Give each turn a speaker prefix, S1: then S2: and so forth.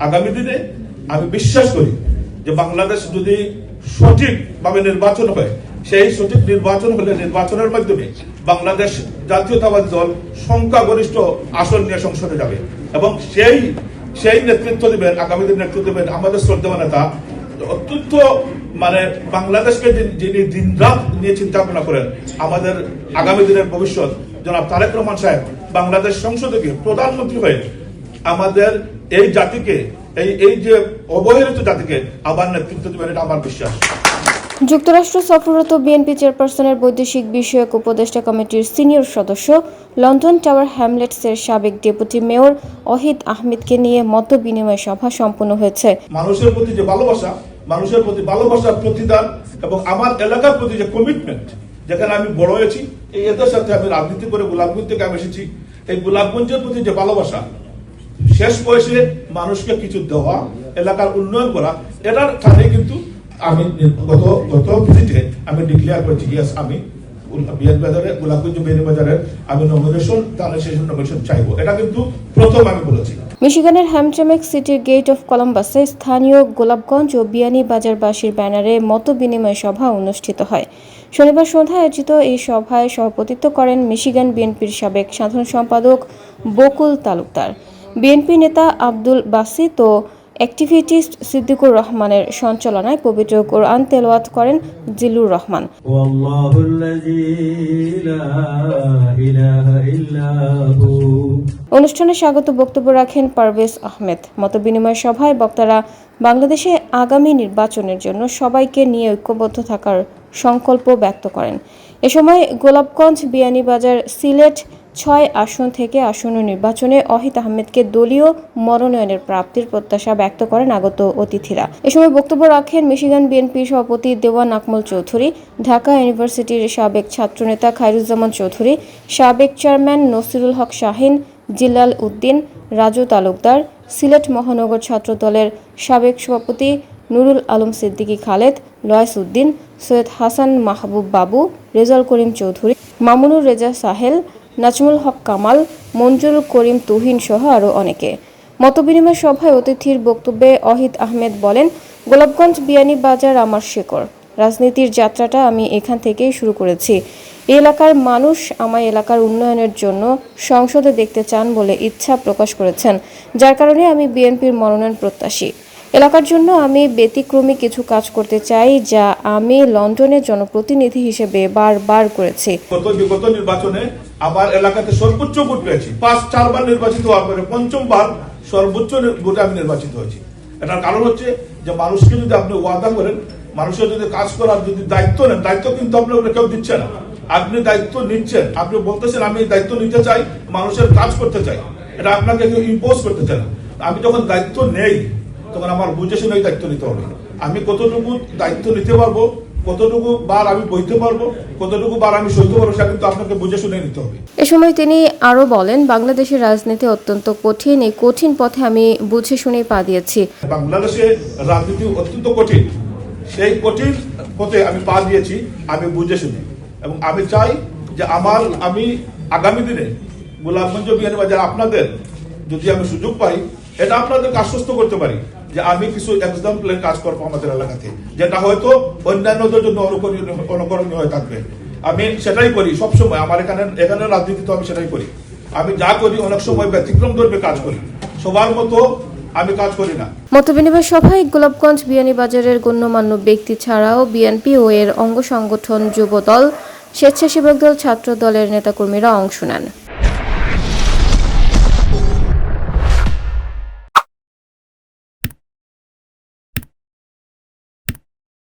S1: আগামী দিনে আমি বিশ্বাস করি যে বাংলাদেশ যদি সঠিকভাবে নির্বাচন হয়, সেই সঠিক নির্বাচন হলে নির্বাচনের মাধ্যমে বাংলাদেশ জাতীয়তাবাদী দল সংখ্যাগরিষ্ঠ আসন নিয়ে সংসদে যাবে এবং সেই সেই নেতৃত্ব দেবেন, আগামী দিন নেতৃত্ব দেবেন আমাদের শ্রদ্ধেয় নেতা। অত্যন্ত মানে বাংলাদেশকে যিনি- যিনি দিনরাত নিয়ে চিন্তা ভাবনা করেন, আমাদের আগামী দিনের ভবিষ্যৎ। জনাব তারেক রহমান সাহেব বাংলাদেশ সংসদে গিয়ে প্রধানমন্ত্রী হয়ে আমাদের এই জাতিকে এই এই যে অবহেলিত জাতিকে আবার নেতৃত্ব দেবেন এটা আমার বিশ্বাস।
S2: যুক্তরাষ্ট্র সফররত বিএনপি চেয়ারপারসনের বৈদেশিক বিষয়ক উপদেষ্টা কমিটির সিনিয়র সদস্য লন্ডন টাওয়ার হ্যামলেটসের সাবেক ডেপুটি মেয়র অহিদ আহমেদকে নিয়ে মত বিনিময় সভা সম্পন্ন হয়েছে।
S1: মানুষের প্রতি যে ভালোবাসা মানুষের প্রতি ভালোবাসার প্রতিদান এবং আমার এলাকার প্রতি যে কমিটমেন্ট যেখানে আমি বড় হয়েছি এই এদের সাথে আমি রাজনীতি করে গোলাপগঞ্জ থেকে আমি এসেছি। এই গোলাপগঞ্জের প্রতি যে ভালোবাসা শেষ বয়সে মানুষকে কিছু দেওয়া, এলাকার উন্নয়ন করা, এটার কারণে কিন্তু আমি গত গত ভিজিটে আমি ডিক্লেয়ার করেছি ইয়েস আমি গোলাপগঞ্জ আমি নমিনেশন তাহলে সেই নমিনেশন চাইব। এটা কিন্তু প্রথম আমি বলেছি।
S2: মিশিগানের হ্যামট্রামেক সিটির গেট অফ কলম্বাসে স্থানীয় গোলাপগঞ্জ ও বিয়ানী বাজারবাসীর ব্যানারে মত বিনিময় সভা অনুষ্ঠিত হয়। শনিবার সন্ধ্যায় আয়োজিত এই সভায় সভাপতিত্ব করেন মিশিগান বিএনপির সাবেক সাধারণ সম্পাদক বকুল তালুকদার। বিএনপি নেতা আব্দুল বাসিত ও অ্যাক্টিভিটিস্ট সিদ্দিকুর রহমানের সঞ্চালনায় পবিত্র কোরআন তেলোয়াত করেন জিলুর রহমান। অনুষ্ঠানে স্বাগত বক্তব্য রাখেন পারভেজ আহমেদ। মত বিনিময় সভায় বক্তারা বাংলাদেশে আগামী নির্বাচনের জন্য সবাইকে নিয়ে ঐক্যবদ্ধ থাকার সংকল্প ব্যক্ত করেন। এ সময় গোলাপগঞ্জ বিয়ানীবাজার সিলেট ছয় আসন থেকে আসন্ন নির্বাচনে অহিত আহমেদকে দলীয় মনোনয়নের প্রাপ্তির প্রত্যাশা ব্যক্ত করেন আগত অতিথিরা। এ সময় বক্তব্য রাখেন মিশিগান বিএনপির সভাপতি দেওয়ান আকমল চৌধুরী, ঢাকা ইউনিভার্সিটির সাবেক ছাত্রনেতা খায়রুজ্জামান চৌধুরী, সাবেক চেয়ারম্যান নসিরুল হক শাহিন, জিলাল উদ্দিন, রাজু তালুকদার, সিলেট মহানগর ছাত্রদলের সাবেক সভাপতি নুরুল আলম সিদ্দিকী খালেদ, লয়েস উদ্দিন, সৈয়দ হাসান মাহবুব বাবু, রেজাল করিম চৌধুরী, মামুনুর রেজা সাহেল নাজমুল হক কামাল মঞ্জুর করিম তুহিন সহ আরও অনেকে। মতবিনিময় সভায় অতিথির বক্তব্যে অহিত আহমেদ বলেন, গোলাপগঞ্জ বিয়ানী বাজার আমার শেকড়। রাজনীতির যাত্রাটা আমি এখান থেকেই শুরু করেছি। এলাকার মানুষ আমার এলাকার উন্নয়নের জন্য সংসদে দেখতে চান বলে ইচ্ছা প্রকাশ করেছেন, যার কারণে আমি বিএনপির মনোনয়ন প্রত্যাশী। এলাকার জন্য আমি ব্যতিক্রমী কিছু কাজ করতে চাই যা আমি লন্ডনের জনপ্রতিনিধি হিসেবে বারবার করেছি।
S1: গত বিগত নির্বাচনে আমার এলাকাতে সর্বোচ্চ ভোট পেয়েছি। পাঁচ, চারবার নির্বাচিত হওয়ার পরে পঞ্চমবার সর্বোচ্চ ভোটে আমি নির্বাচিত হয়েছি। এটার কারণ হচ্ছে যে মানুষকে যদি আপনি ওয়াদা করেন, মানুষের যদি কাজ করার যদি দায়িত্ব নেন, দায়িত্ব কিন্তু আপনি কেউ দিচ্ছে না। আপনি দায়িত্ব নিচ্ছেন, আপনি বলতেছেন, আমি দায়িত্ব নিতে চাই, মানুষের কাজ করতে চাই। এটা আপনাকে কেউ ইম্পোজ করতে না। আমি যখন দায়িত্ব নেই তখন আমার বুঝে শুনে দায়িত্ব নিতে হবে। আমি কতটুকু দায়িত্ব নিতে পারব কতটুকু বার আমি বইতে পারব কতটুকু বার আমি সইতে পারব সেটা কিন্তু আপনাকে বুঝে শুনে নিতে হবে।
S2: এ সময় তিনি আরও বলেন বাংলাদেশের রাজনীতি অত্যন্ত কঠিন এই কঠিন পথে আমি বুঝে শুনে পা দিয়েছি।
S1: বাংলাদেশে রাজনীতি অত্যন্ত কঠিন। সেই কঠিন পথে আমি পা দিয়েছি আমি বুঝে শুনে। এবং আমি চাই যে আমার আমি আগামী দিনে গোলাপগঞ্জ বিহানি বাজার আপনাদের যদি আমি সুযোগ পাই এটা আপনাদেরকে আশ্বস্ত করতে পারি। যে আমি কিছু এক্সাম্পলের কাজ করব আমাদের এলাকাতে। যেটা হয়তো অন্যান্যদের জন্য অনুকরণীয় হয়ে থাকবে। আমি সেটাই করি সবসময়। আমার এখানে এখানে রাজনীতি তো আমি সেটাই করি। আমি যা করি অনেক সময় ব্যতিক্রম ধর্মে কাজ করি। সবার মতো আমি কাজ করি না।
S2: মতবিনিময় সভায় গোলাপগঞ্জ বিয়ানীবাজারের গণ্যমান্য ব্যক্তি ছাড়াও বিএনপি ও এর অঙ্গ সংগঠন যুবদল, স্বেচ্ছাসেবক দল ছাত্র দলের নেতাকর্মীরা অংশ নেন।